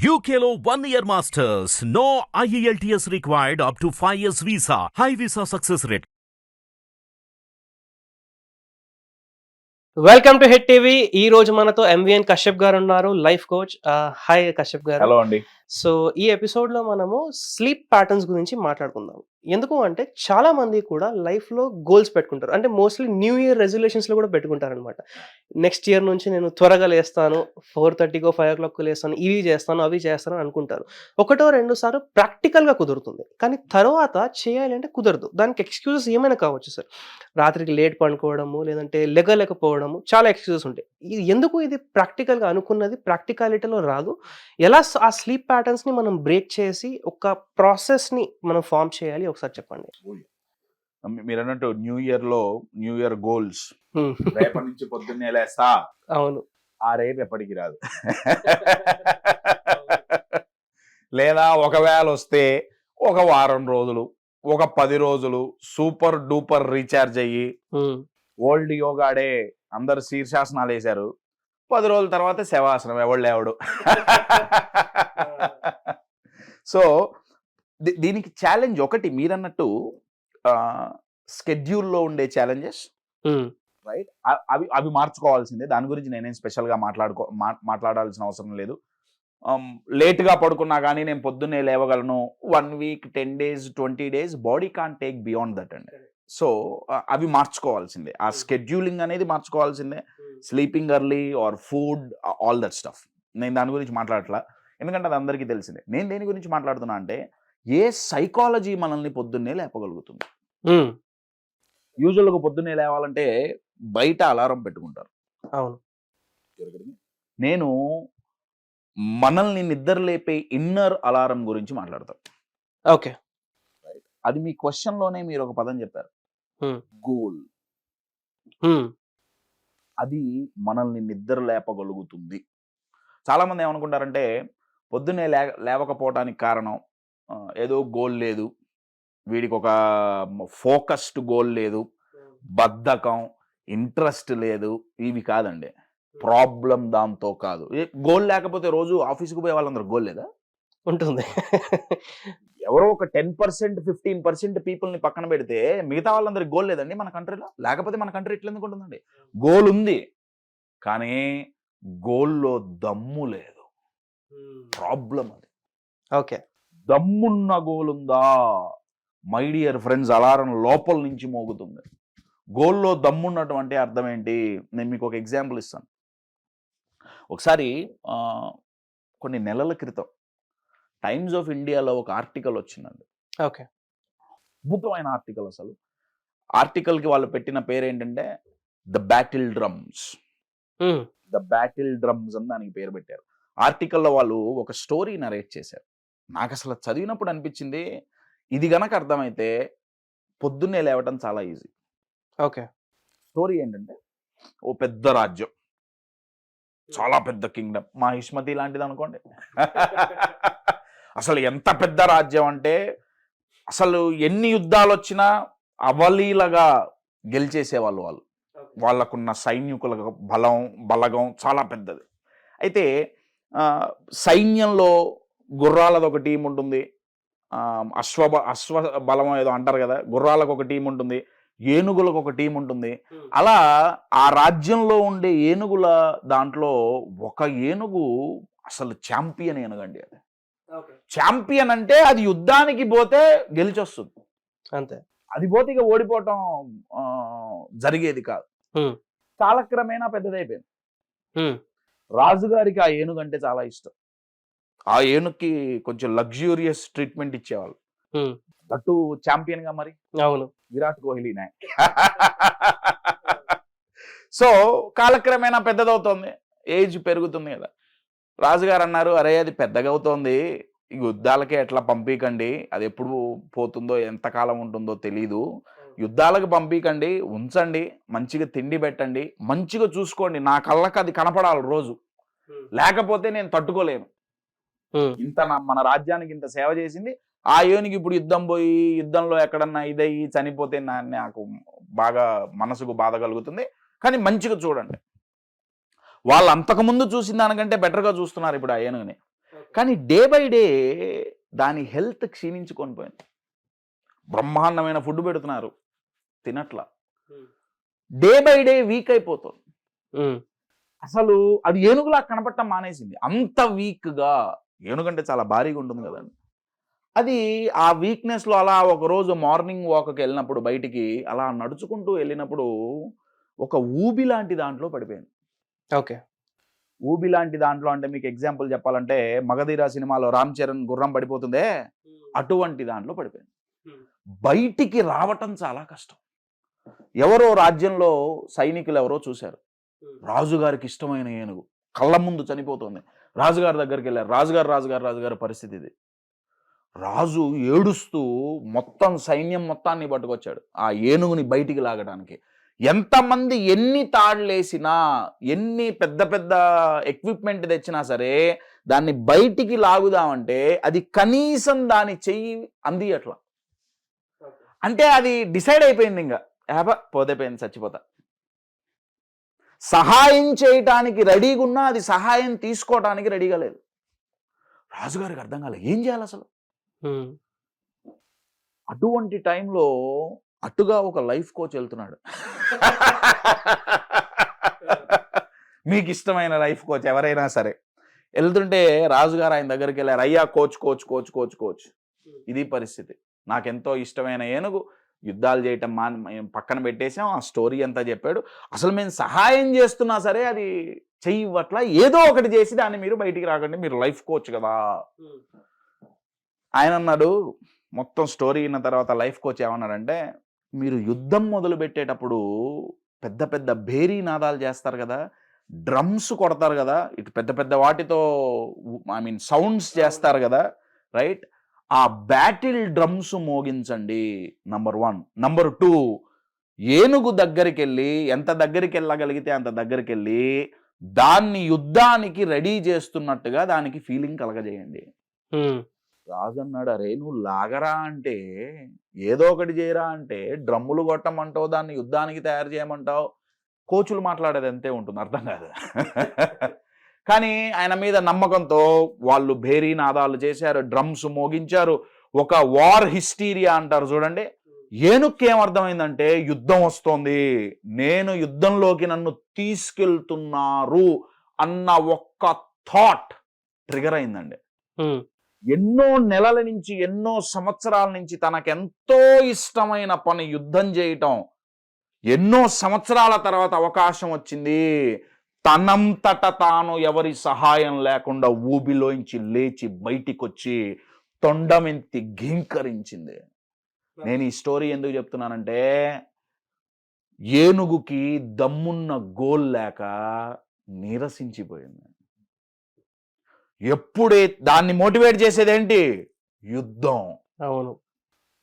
One year masters. No E IELTS required up to 5 years visa. High visa success rate. Welcome to Hit TV ఈ రోజు మనతో MVN Kashyap గారు ఉన్నారు life coach hi Kashyap గారు hello అండి so ఈ ఎపిసోడ్లో మనము స్లీప్ ప్యాటర్న్స్ గురించి మాట్లాడుకుందాం ఎందుకు అంటే చాలా మంది కూడా లైఫ్లో గోల్స్ పెట్టుకుంటారు. అంటే మోస్ట్లీ న్యూ ఇయర్ రెజల్యూషన్స్లో కూడా పెట్టుకుంటారు అనమాట నెక్స్ట్ ఇయర్ నుంచి నేను త్వరగా లేస్తాను ఫోర్ థర్టీకో ఫైవ్ ఓ క్లాక్ లేస్తాను ఇవి చేస్తాను అవి చేస్తాను అనుకుంటారు. ఒకటో రెండు సార్లు ప్రాక్టికల్గా కుదురుతుంది. కానీ తర్వాత చేయాలి అంటే కుదరదు. దానికి ఎక్స్క్యూజెస్ ఏమైనా కావచ్చు సార్. రాత్రికి లేట్ పడుకోవడము లేదంటే లెగలేకపోవడము చాలా ఎక్స్క్యూజెస్ ఉంటాయి. ఇది ఎందుకు ఇది ప్రాక్టికల్గా అనుకున్నది ప్రాక్టికాలిటీలో రాదు. ఎలా ఆ స్లీప్ ప్యాటర్న్స్ని మనం బ్రేక్ చేసి ఒక ప్రాసెస్ని మనం ఫామ్ చేయాలి ఒకసారి చెప్పండి. మీరు అన్నట్టు న్యూ ఇయర్లో న్యూ ఇయర్ గోల్స్. రేపటి నుంచి పొద్దున్నే లేస్తా. అవును. ఆ రేపు ఎప్పటికి రాదు. లేదా ఒకవేళ వస్తే ఒక వారం రోజులు ఒక పది రోజులు సూపర్ డూపర్ రీఛార్జ్ అయ్యి. ఓల్డ్ యోగాడే అందరు శీర్షాసనాలు వేశారు. పది రోజుల తర్వాత శవాసనం ఎవడు లేవడు. సో దీనికి ఛాలెంజ్ ఒకటి మీరన్నట్టు స్కెడ్యూల్లో ఉండే ఛాలెంజెస్. రైట్? అవి అవి మార్చుకోవాల్సిందే. దాని గురించి నేనేం స్పెషల్గా మాట్లాడుకో మాట్లాడాల్సిన అవసరం లేదు. లేట్గా పడుకున్నా కానీ నేను పొద్దున్నే లేవగలను. One week ten days twenty days body can take beyond that అండి. సో అవి మార్చుకోవాల్సిందే. ఆ స్కెడ్యూలింగ్ అనేది మార్చుకోవాల్సిందే. Sleeping early or food all that stuff. నేను దాని గురించి మాట్లాడట్లా. ఎందుకంటే అది అందరికీ తెలిసిందే. నేను దేని గురించి మాట్లాడుతున్నా అంటే ఏ సైకాలజీ మనల్ని పొద్దున్నే లేపగలుగుతుంది. యూజువల్గా పొద్దున్నే లేవాలంటే బయట అలారం పెట్టుకుంటారు. అవును. నేను మనల్ని నిద్ర లేపే ఇన్నర్ అలారం గురించి మాట్లాడతాను ఓకే. అది మీ క్వశ్చన్లోనే మీరు ఒక పదం చెప్పారు. గోల్. అది మనల్ని నిద్ర లేపగలుగుతుంది చాలామంది ఏమనుకుంటారంటే పొద్దున్నే లే లేవకపోవటానికి కారణం ఏదో గోల్ లేదు. వీడికి ఒక ఫోకస్డ్ గోల్ లేదు బద్ధకం ఇంట్రెస్ట్ లేదు. ఇవి కాదండి. ప్రాబ్లం దాంతో కాదు. గోల్ లేకపోతే రోజు ఆఫీస్కి పోయే వాళ్ళందరూ గోల్ లేదా? ఉంటుంది. ఎవరో ఒక టెన్ పర్సెంట్ ఫిఫ్టీన్ పర్సెంట్ పీపుల్ని పక్కన పెడితే మిగతా వాళ్ళందరికి గోల్ లేదండి మన కంట్రీలో లేకపోతే మన కంట్రీ ఎట్లా ఎందుకు ఉంటుందండి? గోల్ ఉంది. కానీ గోల్లో దమ్ము లేదు. ప్రాబ్లం అది. ఓకే. దమ్మున్న గోల్ ఉందా మై డియర్ ఫ్రెండ్స్ అలారం లోపల నుంచి మోగుతుంది. గోల్లో దమ్మున్నటువంటి అర్థం ఏంటి నేను మీకు ఒక ఎగ్జాంపుల్ ఇస్తాను. ఒకసారి కొన్ని నెలల క్రితం టైమ్స్ ఆఫ్ ఇండియాలో ఒక ఆర్టికల్ వచ్చిందండి. ఓకే. అద్భుతమైన ఆర్టికల్ అసలు. ఆర్టికల్కి వాళ్ళు పెట్టిన పేరు ఏంటంటే the battle drums. The battle drums అని దానికి పేరు పెట్టారు. ఆర్టికల్లో వాళ్ళు ఒక స్టోరీ నరేట్ చేశారు. నాకు అసలు చదివినప్పుడు అనిపించింది ఇది గనక అర్థమైతే పొద్దున్నే లేవటం చాలా ఈజీ. ఓకే. స్టోరీ ఏంటంటే ఓ పెద్ద రాజ్యం. చాలా పెద్ద కింగ్డమ్. మా హిష్మతి లాంటిది అనుకోండి అసలు ఎంత పెద్ద రాజ్యం అంటే అసలు ఎన్ని యుద్ధాలు వచ్చినా అవలీలగా గెలిచేసేవాళ్ళు వాళ్ళు. వాళ్ళకున్న సైనికుల బలం బలగం చాలా పెద్దది. అయితే సైన్యంలో గుర్రాలది ఒక టీం ఉంటుంది. అశ్వ అశ్వ బలం ఏదో అంటారు కదా గుర్రాలకు ఒక టీం ఉంటుంది ఏనుగులకు ఒక టీం ఉంటుంది అలా ఆ రాజ్యంలో ఉండే ఏనుగుల దాంట్లో ఒక ఏనుగు అసలు ఛాంపియన్ ఏనుగండి అది. ఛాంపియన్ అంటే అది యుద్ధానికి పోతే గెలిచొస్తుంది. అంతే. అది పోతే ఇక ఓడిపోవటం జరిగేది కాదు. కాలక్రమేణా పెద్దదైపోయింది. హ్మ్. రాజుగారికి ఆ ఏనుగు అంటే చాలా ఇష్టం. ఆ ఏనుగుకి కొంచెం లగ్జూరియస్ ట్రీట్మెంట్ ఇచ్చేవాళ్ళు. అటు ఛాంపియన్గా మరి? అవును. విరాట్ కోహ్లీనే సో కాలక్రమేణా పెద్దదవుతోంది. ఏజ్ పెరుగుతుంది కదా. రాజుగారు అన్నారు అరే అది పెద్దగా అవుతోంది ఈ యుద్ధాలకే ఎట్లా పంపీకండి? అది ఎప్పుడు పోతుందో ఎంతకాలం ఉంటుందో తెలీదు. యుద్ధాలకు పంపీకండి ఉంచండి మంచిగా తిండి పెట్టండి మంచిగా చూసుకోండి. నా కళ్ళకి అది కనపడాలి రోజు. లేకపోతే నేను తట్టుకోలేను. ఇంత మన రాజ్యానికి ఇంత సేవ చేసింది. ఆ ఏనుగు ఇప్పుడు యుద్ధం పోయి యుద్ధంలో ఎక్కడన్నా ఇదయ్యి చనిపోతే నాకు బాగా మనసుకు బాధ కలుగుతుంది. కానీ మంచిగా చూడండి. వాళ్ళు అంతకుముందు చూసిన దానికంటే బెటర్గా చూస్తున్నారు ఇప్పుడు ఆ ఏనుగుని కానీ డే బై డే దాని హెల్త్ క్షీణించుకొని పోయింది. బ్రహ్మాండమైన ఫుడ్ పెడుతున్నారు. తినట్లా. డే బై డే వీక్ అయిపోతుంది. అసలు అది ఏనుగులా కనపడటం మానేసింది. అంత వీక్గా ఏనుగంటే చాలా భారీగా ఉంటుంది కదండి. అది ఆ వీక్నెస్లో అలా ఒక రోజు మార్నింగ్ వాక్కి వెళ్ళినప్పుడు బయటికి అలా నడుచుకుంటూ వెళ్ళినప్పుడు ఒక ఊబి లాంటి దాంట్లో పడిపోయింది. ఓకే. ఊబి లాంటి దాంట్లో అంటే మీకు ఎగ్జాంపుల్ చెప్పాలంటే మగధీర సినిమాలో రామ్ చరణ్ గుర్రం పడిపోతుందే? అటువంటి దాంట్లో పడిపోయింది. బయటికి రావటం చాలా కష్టం. ఎవరో రాజ్యంలో సైనికులు ఎవరో చూశారు. రాజుగారికి ఇష్టమైన ఏనుగు. కళ్ళ ముందు చనిపోతుంది. రాజుగారి దగ్గరికి వెళ్ళారు రాజుగారు రాజుగారు రాజుగారి పరిస్థితి ఇది. రాజు ఏడుస్తూ మొత్తం సైన్యం మొత్తాన్ని పట్టుకొచ్చాడు. ఆ ఏనుగుని బయటికి లాగడానికి. ఎంతమంది ఎన్ని తాళ్ళేసినా ఎన్ని పెద్ద పెద్ద ఎక్విప్మెంట్ తెచ్చినా సరే దాన్ని బయటికి లాగుదామంటే అది కనీసం దాని చెయ్యి అందియట్లా అంటే అది డిసైడ్ అయిపోయింది ఇంకా యాబ పోతే పోయింది చచ్చిపోతా. సహాయం చేయటానికి రెడీగా ఉన్నా అది సహాయం తీసుకోవటానికి రెడీగా లేదు. రాజుగారికి అర్థం కాలేదు ఏం చేయాలి అసలు? అటువంటి టైంలో అటుగా ఒక లైఫ్ కోచ్ వెళ్తున్నాడు. మీకు ఇష్టమైన లైఫ్ కోచ్ ఎవరైనా సరే వెళ్తుంటే రాజుగారు ఆయన దగ్గరికి వెళ్ళారు అయ్యా coach coach coach coach coach. ఇది పరిస్థితి. నాకెంతో ఇష్టమైన ఏనుగు యుద్ధాలు చేయటం మా పక్కన పెట్టేసాం ఆ స్టోరీ అంతా చెప్పాడు. అసలు మేము సహాయం చేస్తున్నా సరే అది చెయ్యి ఇవ్వట్లా ఏదో ఒకటి చేసి దాన్ని మీరు బయటికి రాకండి మీరు లైఫ్ కోచ్ కదా. ఆయన అన్నాడు మొత్తం స్టోరీ విన్న తర్వాత లైఫ్ కోచ్ ఏమన్నాడంటే మీరు యుద్ధం మొదలు పెట్టేటప్పుడు పెద్ద పెద్ద భేరీ నాదాలు చేస్తారు కదా డ్రమ్స్ కొడతారు కదా ఇటు పెద్ద పెద్ద వాటితో ఐ మీన్ సౌండ్స్ చేస్తారు కదా రైట్? ఆ బ్యాటిల్ డ్రమ్స్ మోగించండి నంబర్ వన్. నంబర్ టూ ఏనుగు దగ్గరికి వెళ్ళి ఎంత దగ్గరికి వెళ్ళగలిగితే అంత దగ్గరికి వెళ్ళి దాన్ని యుద్ధానికి రెడీ చేస్తున్నట్టుగా దానికి ఫీలింగ్ కలగజేయండి. ఉమ్, రాజు అన్నాడు అరే నువ్వు లాగరా అంటే ఏదో ఒకటి చేయరా అంటే డ్రమ్ములు కొట్టమంటావు దాన్ని యుద్ధానికి తయారు చేయమంటావు. కోచులు మాట్లాడేది అంతే ఉంటుంది అర్థం కాదు. కానీ ఆయన మీద నమ్మకంతో వాళ్ళు భేరీ నాదాలు చేశారు డ్రమ్స్ మోగించారు. ఒక వార్ హిస్టీరియా అంటారు చూడండి. ఏనుక్కి ఏమర్థమైందంటే యుద్ధం వస్తోంది. నేను యుద్ధంలోకి నన్ను తీసుకెళ్తున్నారు అన్న ఒక్క థాట్ ట్రిగర్ అయిందండి. ఎన్నో నెలల నుంచి ఎన్నో సంవత్సరాల నుంచి తనకెంతో ఇష్టమైన పని యుద్ధం చేయటం. ఎన్నో సంవత్సరాల తర్వాత అవకాశం వచ్చింది. తనంతట తాను ఎవరి సహాయం లేకుండా ఊబిలోంచి లేచి బయటికొచ్చి తొండమెంతి ఘీంకరించింది. నేను ఈ స్టోరీ ఎందుకు చెప్తున్నానంటే ఏనుగుకి దమ్మున్న గోల్ లేక నీరసించిపోయింది. ఎప్పుడే దాన్ని మోటివేట్ చేసేదేంటి? యుద్ధం. అవును.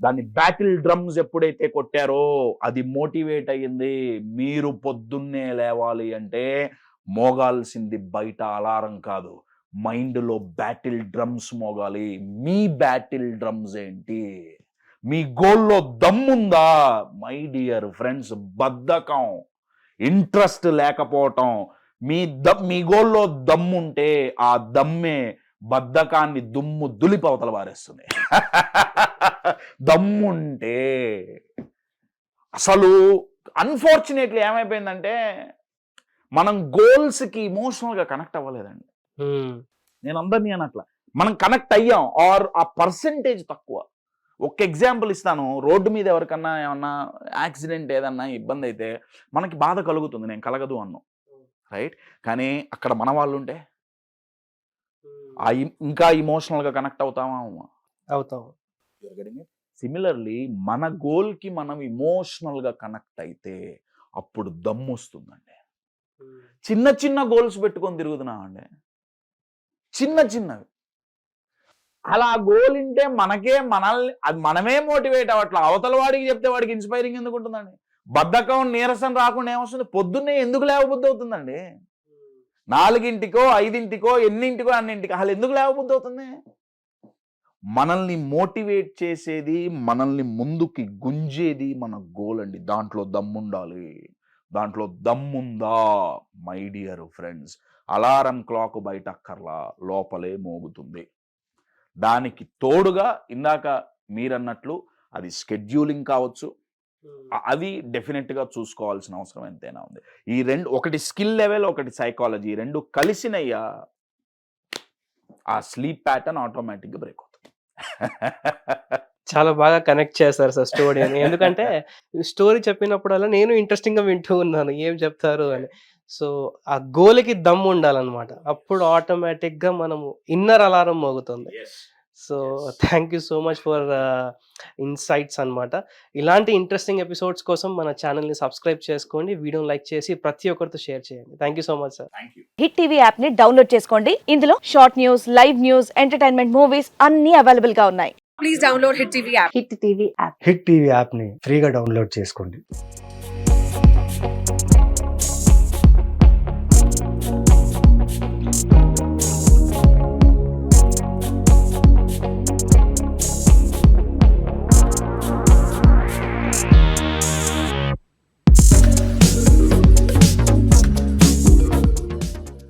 దాన్ని బ్యాటిల్ డ్రమ్స్ ఎప్పుడైతే కొట్టారో అది మోటివేట్ అయ్యింది. మీరు పొద్దున్నే లేవాలి అంటే మోగాల్సింది బయట అలారం కాదు. మైండ్లో బ్యాటిల్ డ్రమ్స్ మోగాలి. మీ బ్యాటిల్ డ్రమ్స్ ఏంటి? మీ గోల్లో దమ్ముందా? మై డియర్ ఫ్రెండ్స్ బద్ధకం ఇంట్రెస్ట్ లేకపోవటం. మీ ద మీ గోల్లో దమ్ముంటే ఆ దమ్మే బద్ధకాన్ని దుమ్ము దులిపవతల వారేస్తుంది. దమ్ముంటే అసలు అన్ఫార్చునేట్లీ ఏమైపోయిందంటే మనం గోల్స్కి ఇమోషనల్గా కనెక్ట్ అవ్వలేదండి. నేను అందరినీ అనట్లా మనం కనెక్ట్ అయ్యాం ఆర్ ఆ పర్సంటేజ్ తక్కువ. ఒక ఎగ్జాంపుల్ ఇస్తాను. రోడ్డు మీద ఎవరికన్నా ఏమన్నా యాక్సిడెంట్ ఏదన్నా ఇబ్బంది అయితే మనకి బాధ కలుగుతుంది. నేను కలగదు అన్నాం. రైట్ కానీ అక్కడ మన వాళ్ళు ఉంటే ఇంకా ఇమోషనల్గా కనెక్ట్ అవుతామా. అవుతాం సిమిలర్లీ మన గోల్కి మనం ఇమోషనల్గా కనెక్ట్ అయితే అప్పుడు దమ్ము వస్తుందండి. చిన్న చిన్న గోల్స్ పెట్టుకొని తిరుగుతున్నామండి చిన్న చిన్నవి. అలా గోల్ ఉంటే మనకే మనల్ని అది మనమే మోటివేట్ అవ్వట్లా. అవతల వాడికి చెప్తే వాడికి ఇన్స్పైరింగ్ ఎందుకు ఉంటుందండి? బద్ధకం నీరసం రాకుండా ఏమొస్తుంది? పొద్దున్నే ఎందుకు లేవబుద్ధి అవుతుందండి? నాలుగింటికో ఐదింటికో ఎన్నింటికో అన్నింటికో అసలు ఎందుకు లేవబుద్ధి అవుతుంది? మనల్ని మోటివేట్ చేసేది మనల్ని ముందుకి గుంజేది మన గోల్ అండి దాంట్లో దమ్ముండాలి. దాంట్లో దమ్ముందా my dear friends? Alarm clock బయట అక్కర్లా లోపలే మోగుతుంది. దానికి తోడుగా ఇందాక మీరన్నట్లు అది స్కెడ్యూలింగ్ కావచ్చు. అది డెఫినెట్గా చూసుకోవాల్సిన అవసరం ఎంతైనా ఉంది. ఈ రెండు ఒకటి స్కిల్ లెవెల్ ఒకటి సైకాలజీ రెండు కలిసినయ్యా ఆ స్లీప్ ప్యాటర్న్ ఆటోమేటిక్గా బ్రేక్ అవుతుంది. చాలా బాగా కనెక్ట్ చేస్తారు సార్ స్టోరీని. ఎందుకంటే స్టోరీ చెప్పినప్పుడల్లా నేను ఇంట్రెస్టింగ్గా వింటూ ఉన్నాను. ఏం చెప్తారు అని. సో ఆ గోల్కి దమ్ ఉండాలన్నమాట అప్పుడు ఆటోమేటిక్గా మనము inner alarm మోగుతుంది. So thank you so much for insights అనమాట ఇలాంటి ఇంట్రెస్టింగ్ ఎపిసోడ్స్ కోసం మన ఛానల్ని సబ్స్క్రైబ్ చేసుకోండి వీడియోని లైక్ చేసి ప్రతి ఒక్కరితో షేర్ చేయండి. Thank you so much sir. Hit TV యాప్ని డౌన్లోడ్ చేసుకోండి. ఇందులో short news live news entertainment movies అన్ని అవైలబుల్గా ఉన్నాయి please download Hit TV app Hit TV app Hit TV యాప్ని ఫ్రీగా డౌన్లోడ్ చేసుకోండి.